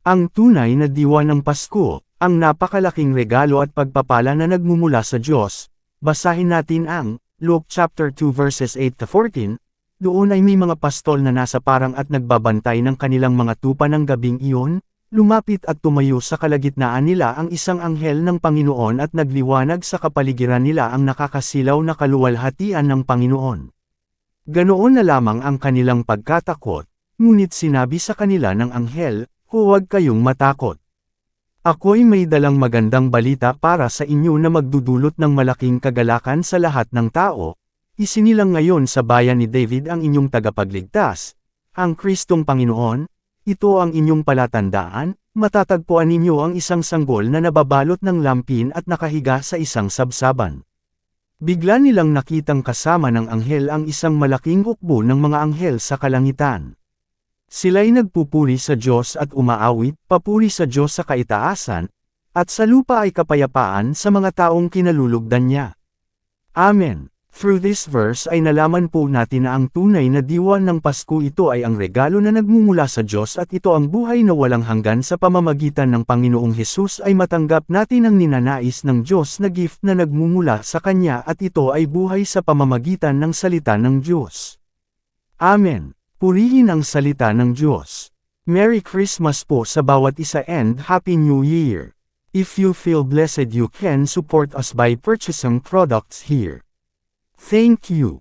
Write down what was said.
Ang tunay na diwa ng Pasko, ang napakalaking regalo at pagpapala na nagmumula sa Diyos. Basahin natin ang Luke chapter 2 verses 8 to 14. Doon ay may mga pastol na nasa parang at nagbabantay ng kanilang mga tupa ng gabing iyon. Lumapit at tumayo sa kalagitnaan nila ang isang anghel ng Panginoon at nagliwanag sa kapaligiran nila ang nakakasilaw na kaluwalhatian ng Panginoon. Ganoon na lamang ang kanilang pagkatakot, ngunit sinabi sa kanila ng anghel, huwag kayong matakot. Ako'y may dalang magandang balita para sa inyo na magdudulot ng malaking kagalakan sa lahat ng tao. Isinilang ngayon sa bayan ni David ang inyong tagapagligtas, ang Kristong Panginoon. Ito ang inyong palatandaan, matatagpuan ninyo ang isang sanggol na nababalot ng lampin at nakahiga sa isang sabsaban. Bigla nilang nakitang kasama ng anghel ang isang malaking hukbo ng mga anghel sa kalangitan. Sila'y nagpupuri sa Diyos at umaawit, papuri sa Diyos sa kaitaasan, at sa lupa ay kapayapaan sa mga taong kinalulugdan niya. Amen. Through this verse ay nalaman po natin na ang tunay na diwa ng Pasko ito ay ang regalo na nagmumula sa Diyos at ito ang buhay na walang hanggan sa pamamagitan ng Panginoong Hesus ay matanggap natin ang ninanais ng Diyos na gift na nagmumula sa Kanya at ito ay buhay sa pamamagitan ng salita ng Diyos. Amen. Purihin ang salita ng Diyos. Merry Christmas po sa bawat isa and Happy New Year. If you feel blessed you can support us by purchasing products here. Thank you.